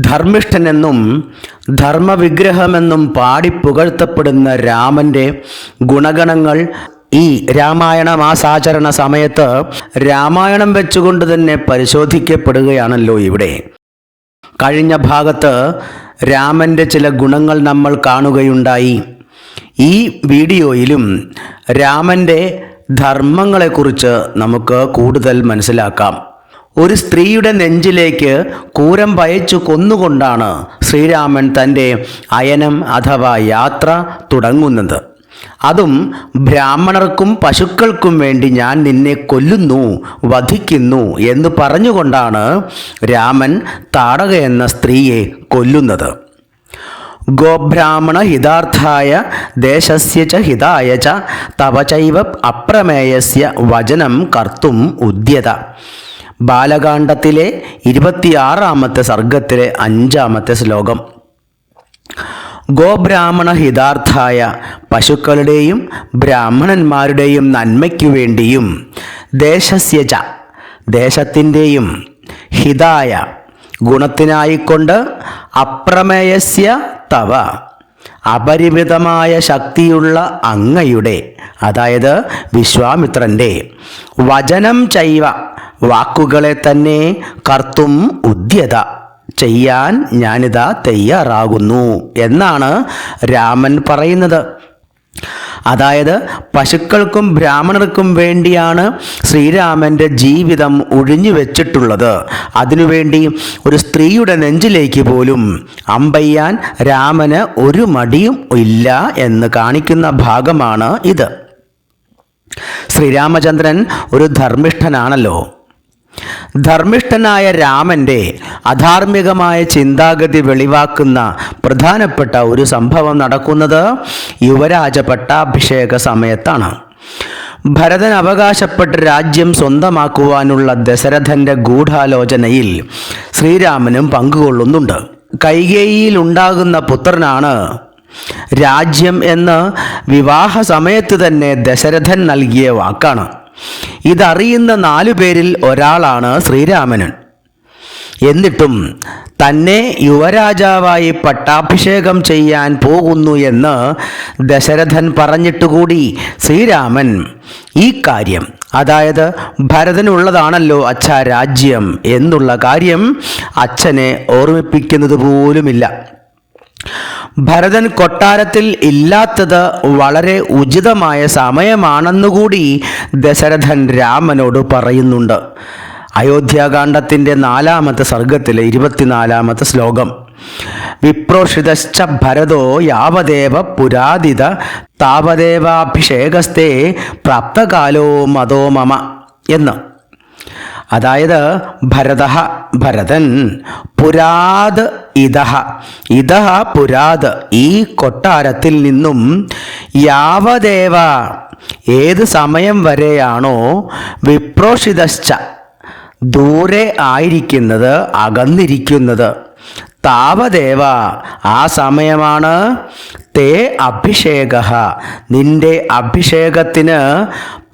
ധർമ്മിഷ്ഠനെന്നും ധർമ്മവിഗ്രഹമെന്നും പാടിപ്പുകഴ്ത്തപ്പെടുന്ന രാമന്റെ ഗുണഗണങ്ങൾ ഈ രാമായണ മാസാചരണ സമയത്ത് രാമായണം വെച്ചുകൊണ്ട് തന്നെ പരിശോധിക്കപ്പെടുകയാണല്ലോ ഇവിടെ. കഴിഞ്ഞ ഭാഗത്ത് രാമന്റെ ചില ഗുണങ്ങൾ നമ്മൾ കാണുകയുണ്ടായി. ഈ വീഡിയോയിലും രാമന്റെ ധർമ്മങ്ങളെക്കുറിച്ച് നമുക്ക് കൂടുതൽ മനസ്സിലാക്കാം. ഒരു സ്ത്രീയുടെ നെഞ്ചിലേക്ക് കൂരം പയച്ചു കൊന്നുകൊണ്ടാണ് ശ്രീരാമൻ തന്റെ അയനം അഥവാ യാത്ര തുടങ്ങുന്നത്. അതും ബ്രാഹ്മണർക്കും പശുക്കൾക്കും വേണ്ടി ഞാൻ നിന്നെ കൊല്ലുന്നു വധിക്കുന്നു എന്ന് പറഞ്ഞുകൊണ്ടാണ് രാമൻ താടക എന്ന സ്ത്രീയെ കൊല്ലുന്നത്. ഗോബ്രാഹ്മണ ഹിതാർത്ഥായ ദേശസ്യ ച ഹിതായ ച തവചൈവ അപ്രമേയസ്യ വചനം കർത്തും ഉദ്യത ബാലകാണ്ഡത്തിലെ ഇരുപത്തിയാറാമത്തെ സർഗത്തിലെ അഞ്ചാമത്തെ ശ്ലോകം. ഗോബ്രാഹ്മണ ഹിതാർത്ഥായ പശുക്കളുടെയും ബ്രാഹ്മണന്മാരുടെയും നന്മയ്ക്കു വേണ്ടിയും ദേശസ്യജ ദേശത്തിന്റെയും ഹിതായ ഗുണത്തിനായിക്കൊണ്ട് അപ്രമേയസ്യ തവ അപരിമിതമായ ശക്തിയുള്ള അങ്ങയുടെ അതായത് വിശ്വാമിത്രന്റെ വചനം ചൈവ വാക്കുകളെ തന്നെ കർത്തും ഉദ്യത ചെയ്യാൻ ഞാനിതാ തയ്യാറാകുന്നു എന്നാണ് രാമൻ പറയുന്നത്. അതായത് പശുക്കൾക്കും ബ്രാഹ്മണർക്കും വേണ്ടിയാണ് ശ്രീരാമന്റെ ജീവിതം ഒഴിഞ്ഞു വെച്ചിട്ടുള്ളത് അതിനുവേണ്ടി ഒരു സ്ത്രീയുടെ നെഞ്ചിലേക്ക് പോലും അമ്പയ്യാൻ രാമന് ഒരു മടിയും ഇല്ല എന്ന് കാണിക്കുന്ന ഭാഗമാണ് ഇത്. ശ്രീരാമചന്ദ്രൻ ഒരു ധർമ്മിഷ്ഠനാണല്ലോ. ധർമ്മിഷ്ഠനായ രാമന്റെ അധാർമികമായ ചിന്താഗതി വെളിവാക്കുന്ന പ്രധാനപ്പെട്ട ഒരു സംഭവം നടക്കുന്നത് യുവരാജ പട്ടാഭിഷേക സമയത്താണ്. ഭരതൻ അവകാശപ്പെട്ട രാജ്യം സ്വന്തമാക്കുവാനുള്ള ദശരഥന്റെ ഗൂഢാലോചനയിൽ ശ്രീരാമനും പങ്കുകൊള്ളുന്നുണ്ട്. കൈകേയിയിൽ ഉണ്ടാകുന്ന പുത്രനാണ് രാജ്യം എന്ന് വിവാഹ സമയത്ത് തന്നെ ദശരഥൻ നൽകിയ വാക്കാണ്. ഇതറിയുന്ന നാലു പേരിൽ ഒരാളാണ് ശ്രീരാമനൻ എന്നിട്ടും തന്നെ യുവരാജാവായി പട്ടാഭിഷേകം ചെയ്യാൻ പോകുന്നു എന്ന് ദശരഥൻ പറഞ്ഞിട്ടുകൂടി ശ്രീരാമൻ. ഈ കാര്യം അതായത് ഭരതനുള്ളതാണല്ലോ അച്ഛ രാജ്യം എന്നുള്ള കാര്യം അച്ഛനെ ഓർമ്മിപ്പിക്കുന്നത് പോലുമില്ല ഭരതൻ കൊട്ടാരത്തിൽ ഇല്ലാത്തത് വളരെ ഉചിതമായ സമയമാണെന്നുകൂടി ദശരഥൻ രാമനോട് പറയുന്നുണ്ട്. അയോധ്യാകാന്ഡത്തിന്റെ നാലാമത്തെ സർഗത്തിലെ ഇരുപത്തിനാലാമത്തെ ശ്ലോകം. വിപ്രോഷിതശ്ച ഭരതോ യാവദേവ പുരാതിത താപദേവാഭിഷേകസ്തേ പ്രാപ്തകാലോ മതോ മമ എന്ന്. അതായത് ഭരത ഭരതൻ പുരാത് ഇതഹ. ഇതഹ പുരാത്. ഈ കൊട്ടാരത്തിൽ നിന്നും യാവദേവ ഏത് സമയം വരെയാണോ വിപ്രോഷിതശ്ച ദൂരെ ആയിരിക്കുന്നത് അകന്നിരിക്കുന്നത്. താവദേവ ആ സമയമാണ് തേ അഭിഷേക. നിന്റെ അഭിഷേകത്തിന്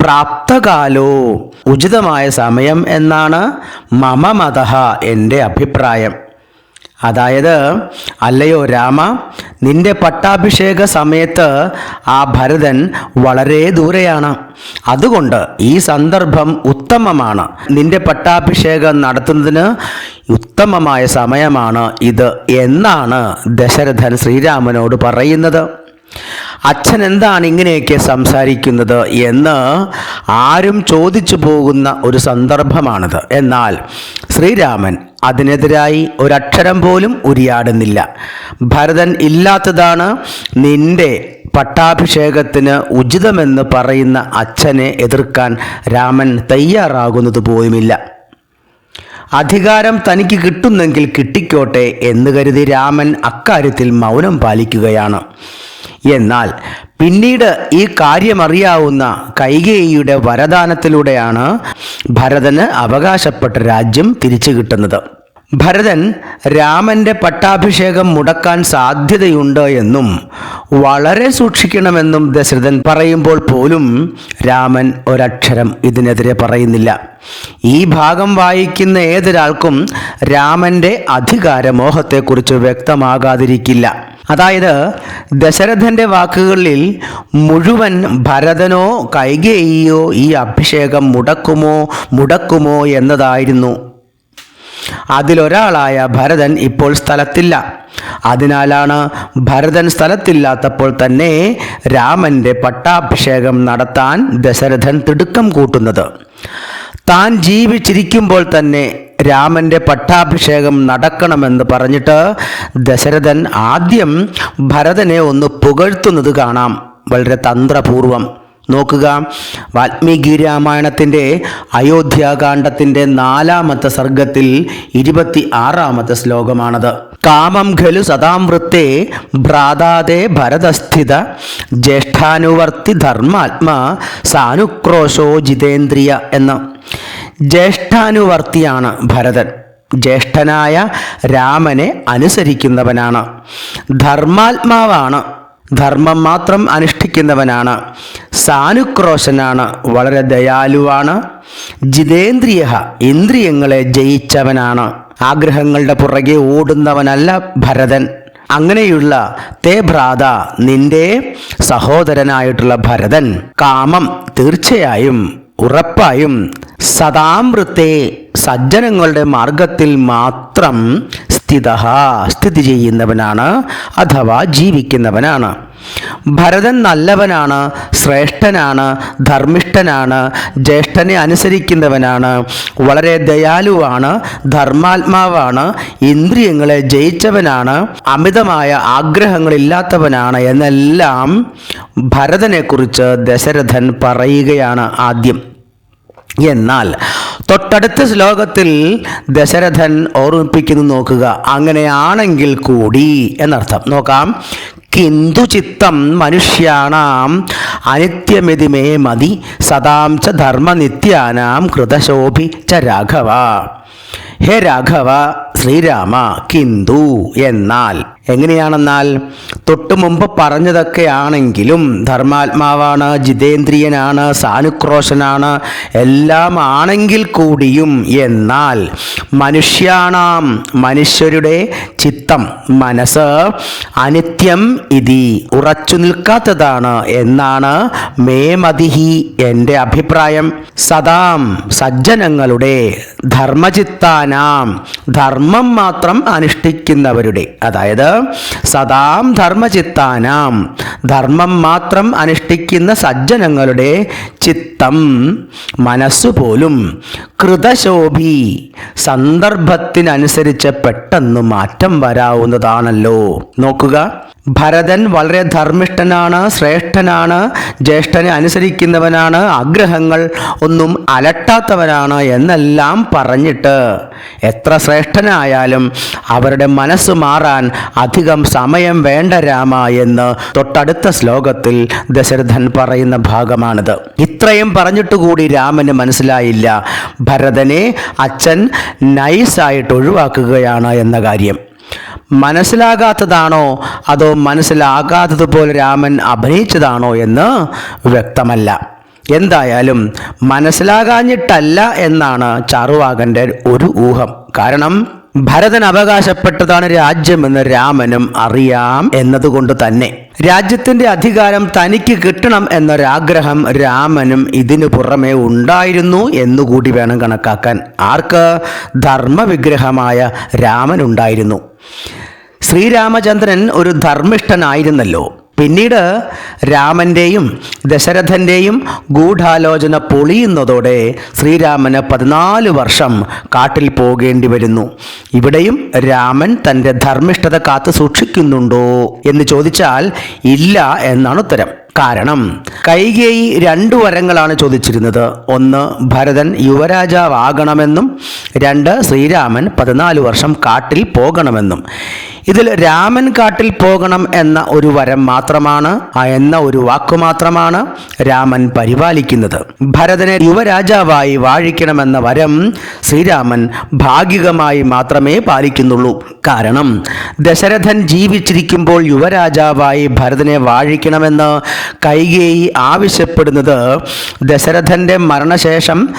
പ്രാപ്തകാലോ. ഉചിതമായ സമയം എന്നാണ് മമ മത എന്റെ അഭിപ്രായം. അതായത് അല്ലയോ രാമ നിന്റെ പട്ടാഭിഷേക സമയത്ത് ആ ഭരതൻ വളരെ ദൂരെയാണ്. അതുകൊണ്ട് ഈ സന്ദർഭം ഉത്തമമാണ്. നിന്റെ പട്ടാഭിഷേകം നടത്തുന്നതിന് ഉത്തമമായ സമയമാണ് ഇത് എന്നാണ് ദശരഥൻ ശ്രീരാമനോട് പറയുന്നത്. അച്ഛൻ എന്താണ് ഇങ്ങനെയൊക്കെ സംസാരിക്കുന്നത് എന്ന് ആരും ചോദിച്ചു പോകുന്ന ഒരു സന്ദർഭമാണിത്. എന്നാൽ ശ്രീരാമൻ അതിനെതിരായി ഒരക്ഷരം പോലും ഉരിയാടുന്നില്ല. ഭരതൻ ഇല്ലാത്തതാണ് നിന്റെ പട്ടാഭിഷേകത്തിന് ഉചിതമെന്ന് പറയുന്ന അച്ഛനെ എതിർക്കാൻ രാമൻ തയ്യാറാകുന്നത് പോലുമില്ല. അധികാരം തനിക്ക് കിട്ടുന്നെങ്കിൽ കിട്ടിക്കോട്ടെ എന്ന് കരുതി രാമൻ അക്കാര്യത്തിൽ മൗനം പാലിക്കുകയാണ്. എന്നാൽ പിന്നീട് ഈ കാര്യമറിയാവുന്ന കൈകേയിയുടെ വരദാനത്തിലൂടെയാണ് ഭരതന് അവകാശപ്പെട്ട രാജ്യം തിരിച്ചു കിട്ടുന്നത്. ഭരതൻ രാമന്റെ പട്ടാഭിഷേകം മുടക്കാൻ സാധ്യതയുണ്ട് എന്നും വളരെ സൂക്ഷിക്കണമെന്നും ദശരഥൻ പറയുമ്പോൾ പോലും രാമൻ ഒരക്ഷരം ഇതിനെതിരെ പറയുന്നില്ല. ഈ ഭാഗം വായിക്കുന്ന ഏതൊരാൾക്കും രാമന്റെ അധികാരമോഹത്തെക്കുറിച്ച് വ്യക്തമാകാതിരിക്കില്ല. അതായത് ദശരഥന്റെ വാക്കുകളിൽ മുഴുവൻ ഭരതനോ കൈകേയിയോ ഈ അഭിഷേകം മുടക്കുമോ മുടക്കുമോ എന്നതായിരുന്നു. അതിലൊരാളായ ഭരതൻ ഇപ്പോൾ സ്ഥലത്തില്ല. അതിനാലാണ് ഭരതൻ സ്ഥലത്തില്ലാത്തപ്പോൾ തന്നെ രാമന്റെ പട്ടാഭിഷേകം നടത്താൻ ദശരഥൻ തിടുക്കം കൂട്ടുന്നത്. താൻ ജീവിച്ചിരിക്കുമ്പോൾ തന്നെ രാമന്റെ പട്ടാഭിഷേകം നടക്കണമെന്ന് പറഞ്ഞിട്ട് ദശരഥൻ ആദ്യം ഭരതനെ ഒന്ന് പുകഴ്ത്തുന്നത് കാണാം. വളരെ തന്ത്രപൂർവം. നോക്കുക. വാൽമീകി രാമായണത്തിന്റെ അയോധ്യാകാന്ഡത്തിന്റെ നാലാമത്തെ സർഗത്തിൽ ഇരുപത്തി ആറാമത്തെ ശ്ലോകമാണത്. കാമം ഖലു സദാമൃത്തെ ഭ്രാതാതെ ഭരതസ്ഥിത ജ്യേഷ്ഠാനുവർത്തി ധർമാത്മാ സാനുക്രോശോ ജിതേന്ദ്രിയ എന്ന്. ജ്യേഷ്ഠാനുവർത്തിയാണ് ഭരതൻ. ജ്യേഷ്ഠനായ രാമനെ അനുസരിക്കുന്നവനാണ്. ധർമാത്മാവാണ് ധർമ്മം മാത്രം അനുഷ്ഠിക്കുന്നവനാണ്. സാനുക്രോശനാണ് വളരെ ദയാലുവാണ്. ജിതേന്ദ്രിയ ഇന്ദ്രിയങ്ങളെ ജയിച്ചവനാണ്. ആഗ്രഹങ്ങളുടെ പുറകെ ഓടുന്നവനല്ല ഭരതൻ. അങ്ങനെയുള്ള തേ ഭ്രാത നിന്റെ സഹോദരനായിട്ടുള്ള ഭരതൻ കാമം തീർച്ചയായും ഉറപ്പായും സദാമൃത്തെ സജ്ജനങ്ങളുടെ മാർഗത്തിൽ മാത്രം സ്ഥിത സ്ഥിതി ചെയ്യുന്നവനാണ് അഥവാ ജീവിക്കുന്നവനാണ്. ഭരതൻ നല്ലവനാണ് ശ്രേഷ്ഠനാണ് ധർമ്മിഷ്ഠനാണ് ജ്യേഷ്ഠനെ അനുസരിക്കുന്നവനാണ് വളരെ ദയാലുവാണ് ധർമാത്മാവാണ് ഇന്ദ്രിയങ്ങളെ ജയിച്ചവനാണ് അമിതമായ ആഗ്രഹങ്ങളില്ലാത്തവനാണ് എന്നെല്ലാം ഭരതനെക്കുറിച്ച് ദശരഥൻ പറയുകയാണ് ആദ്യം. എന്നാൽ തൊട്ടടുത്ത ശ്ലോകത്തിൽ ദശരഥൻ ഓർമ്മിപ്പിക്കുന്നു നോക്കുക. അങ്ങനെയാണെങ്കിൽ കൂടി എന്നർത്ഥം. നോക്കാം. കിന്തു ചിത്തം മനുഷ്യാണാം അനിത്യമിതി മേ മതി സദാം ച ധർമ്മനിത്യാനാം കൃതശോഭി ച രാഘവ. ഹേ രാഘവ ശ്രീരാമ കിന്തു എന്നാൽ. എങ്ങനെയാണെന്നാൽ തൊട്ടു മുമ്പ് പറഞ്ഞതൊക്കെ ആണെങ്കിലും ധർമാത്മാവാണ് ജിതേന്ദ്രിയനാണ് സാനുക്രോശനാണ് എല്ലാം ആണെങ്കിൽ കൂടിയും എന്നാൽ മനുഷ്യാണാം മനുഷ്യരുടെ ചിത്തം മനസ്സ് അനിത്യം ഇതി ഉറച്ചു നിൽക്കാത്തതാണ് എന്നാണ് മേമതിഹി എന്റെ അഭിപ്രായം. സദാം സജ്ജനങ്ങളുടെ ധർമ്മചിത്താനാം ധർമ്മം മാത്രം അനുഷ്ഠിക്കുന്നവരുടെ അതായത് സദാം ധർമ്മചിത്താനാം. ധർമ്മം മാത്രം അനുഷ്ഠിക്കുന്ന സജ്ജനങ്ങളുടെ ചിത്തം മനസ്സുപോലും കൃതശോഭി സന്ദർഭത്തിനനുസരിച്ച് പെട്ടെന്ന് മാറ്റം വരാവുന്നതാണല്ലോ. നോക്കുക. ഭരതൻ വളരെ ധർമ്മിഷ്ഠനാണ് ശ്രേഷ്ഠനാണ് ജ്യേഷ്ഠനെ അനുസരിക്കുന്നവനാണ് ആഗ്രഹങ്ങൾ ഒന്നും അലട്ടാത്തവനാണ് എന്നെല്ലാം പറഞ്ഞിട്ട് എത്ര ശ്രേഷ്ഠനായാലും അവരുടെ മനസ്സ് മാറാൻ അധികം സമയം വേണ്ട രാമ എന്ന് തൊട്ടടുത്ത ശ്ലോകത്തിൽ ദശരഥൻ പറയുന്ന ഭാഗമാണിത്. ഇത്രയും പറഞ്ഞിട്ടുകൂടി രാമന് മനസ്സിലായില്ല. ഭരതനെ അച്ഛൻ നൈസായിട്ട് ഒഴിവാക്കുകയാണ് എന്ന കാര്യം. മനസ്സിലാകാത്തതാണോ? അതോ മനസ്സിലാകാത്തതുപോലെ രാമൻ അഭിനയിച്ചതാണോ എന്ന് വ്യക്തമല്ല. എന്തായാലും മനസ്സിലാകാഞ്ഞിട്ടല്ല എന്നാണ് ചാറുവാകന്റെ ഒരു ഊഹം. കാരണം ഭരതൻ അവകാശപ്പെട്ടതാണ് രാജ്യമെന്ന് രാമനും അറിയാം എന്നതുകൊണ്ട് തന്നെ. രാജ്യത്തിന്റെ അധികാരം തനിക്ക് കിട്ടണം എന്നൊരാഗ്രഹം രാമനും ഇതിനു പുറമേ ഉണ്ടായിരുന്നു എന്നുകൂടി വേണം കണക്കാക്കാൻ. ആർക്ക്? ധർമ്മവിഗ്രഹമായ രാമനുണ്ടായിരുന്നു. ശ്രീരാമചന്ദ്രൻ ഒരു ധർമ്മിഷ്ഠനായിരുന്നല്ലോ. പിന്നീട് രാമന്റെയും ദശരഥന്റെയും ഗൂഢാലോചന പൊളിയുന്നതോടെ ശ്രീരാമന് പതിനാല് വർഷം കാട്ടിൽ പോകേണ്ടി വരുന്നു. ഇവിടെയും രാമൻ തന്റെ ധർമ്മിഷ്ഠത കാത്തു സൂക്ഷിക്കുന്നുണ്ടോ എന്ന് ചോദിച്ചാൽ ഇല്ല എന്നാണ് ഉത്തരം. കാരണം. കൈകേയി രണ്ടു വരങ്ങളാണ് ചോദിച്ചിരുന്നത്. ഒന്ന് ഭരതൻ യുവരാജാവാകണമെന്നും രണ്ട് ശ്രീരാമൻ പതിനാല് വർഷം കാട്ടിൽ പോകണമെന്നും. ഇതിൽ രാമൻ കാട്ടിൽ പോകണം എന്ന ഒരു വരം മാത്രമാണ് എന്ന ഒരു വാക്കു മാത്രമാണ് രാമൻ പരിപാലിക്കുന്നത്. ഭരതനെ യുവരാജാവായി വാഴിക്കണമെന്ന വരം ശ്രീരാമൻ ഭാഗികമായി മാത്രമേ പാലിക്കുന്നുള്ളൂ. കാരണം ദശരഥൻ ജീവിച്ചിരിക്കുമ്പോൾ യുവരാജാവായി ഭരതനെ വാഴിക്കണമെന്ന് കൈകേയി ആവശ്യപ്പെടുന്നത്. ദശരഥന്റെ മരണശേഷം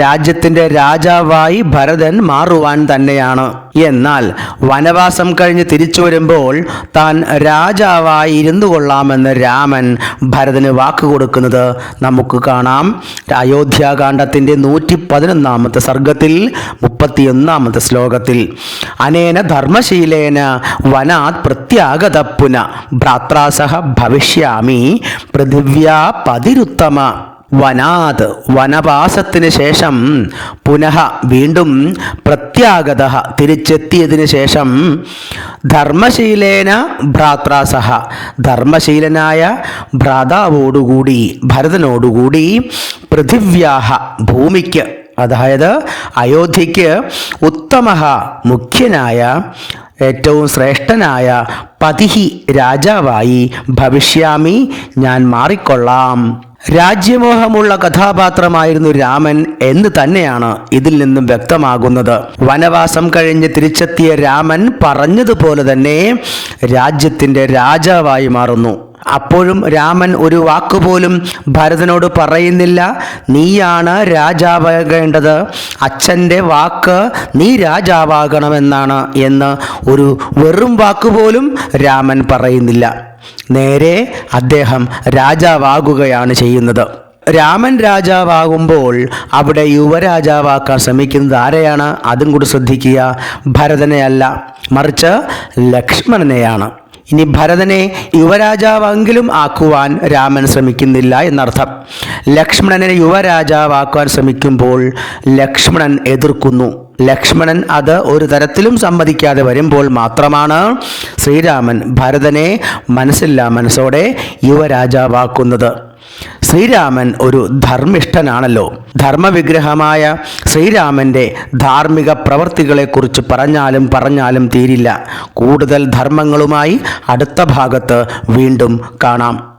രാജ്യത്തിന്റെ രാജാവായി ഭരതൻ മാറുവാൻ തന്നെയാണ്. എന്നാൽ വനവാസം കഴിഞ്ഞ് തിരിച്ചു വരുമ്പോൾ താൻ രാജാവായി ഇരുന്നു കൊള്ളാമെന്ന് രാമൻ ഭരതന് വാക്ക് കൊടുക്കുന്നത് നമുക്ക് കാണാം. അയോധ്യാകാന്ഡത്തിന്റെ നൂറ്റി പതിനൊന്നാമത്തെ സർഗത്തിൽ മുപ്പത്തിയൊന്നാമത്തെ ശ്ലോകത്തിൽ. അനേന ധർമ്മശീലേന വനാത് പ്രത്യാഗത പുന. ഭ്രാത്രാസഹ ഭവിഷ്യാമി. പൃഥിവ്യാ പതിരുത്തമ. വനാത്. വനവാസത്തിന് ശേഷം പുനഃ വീണ്ടും പ്രത്യാഗത. തിരിച്ചെത്തിയതിന് ശേഷം ധർമ്മശീലേന ഭ്രാത്രാസഹ ധർമ്മശീലനായ ഭ്രാതാവോടുകൂടി ഭരതനോടുകൂടി പൃഥിവ്യാഹ ഭൂമിക്ക് അതായത് അയോധ്യയ്ക്ക് ഉത്തമ മുഖ്യനായ ഏറ്റവും ശ്രേഷ്ഠനായ പതിഹി രാജാവായി ഭവിഷ്യാമി ഞാൻ മാറിക്കൊള്ളാം. രാജ്യമോഹമുള്ള കഥാപാത്രമായിരുന്നു രാമൻ എന്ന് തന്നെയാണ് ഇതിൽ നിന്നും വ്യക്തമാകുന്നത്. വനവാസം കഴിഞ്ഞ് തിരിച്ചെത്തിയ രാമൻ പറഞ്ഞതുപോലെ തന്നെ രാജ്യത്തിന്റെ രാജാവായി മാറുന്നു. അപ്പോഴും രാമൻ ഒരു വാക്കുപോലും ഭരതനോട് പറയുന്നില്ല. നീയാണ് രാജാവാകേണ്ടത് അച്ഛന്റെ വാക്ക് നീ രാജാവാകണമെന്നാണ് എന്ന് ഒരു വെറും വാക്കുപോലും രാമൻ പറയുന്നില്ല. നേരെ അദ്ദേഹം രാജാവാകുകയാണ് ചെയ്യുന്നത്. രാമൻ രാജാവാകുമ്പോൾ അവിടെ യുവരാജാവാക്കാൻ ശ്രമിക്കുന്നത് ആരെയാണ്? അതും കൂടി ശ്രദ്ധിക്കുക. ഭരതനെയല്ല. മറിച്ച് ലക്ഷ്മണനെയാണ്. ഇനി ഭരതനെ യുവരാജാവെങ്കിലും ആക്കുവാൻ രാമൻ ശ്രമിക്കുന്നില്ല എന്നർത്ഥം. ലക്ഷ്മണനെ യുവരാജാവാക്കുവാൻ ശ്രമിക്കുമ്പോൾ ലക്ഷ്മണൻ എതിർക്കുന്നു. ലക്ഷ്മണൻ അത് ഒരു തരത്തിലും സമ്മതിക്കാതെ വരുമ്പോൾ മാത്രമാണ് ശ്രീരാമൻ ഭരതനെ മനസ്സില്ലാ മനസ്സോടെ യുവരാജാവാക്കുന്നത്. ശ്രീരാമൻ ഒരു ധർമ്മിഷ്ഠനാണല്ലോ. ധർമ്മവിഗ്രഹമായ ശ്രീരാമന്റെ ധാർമ്മിക പ്രവൃത്തികളെക്കുറിച്ച് പറഞ്ഞാലും പറഞ്ഞാലും തീരില്ല. കൂടുതൽ ധർമ്മങ്ങളുമായി അടുത്ത ഭാഗത്ത് വീണ്ടും കാണാം.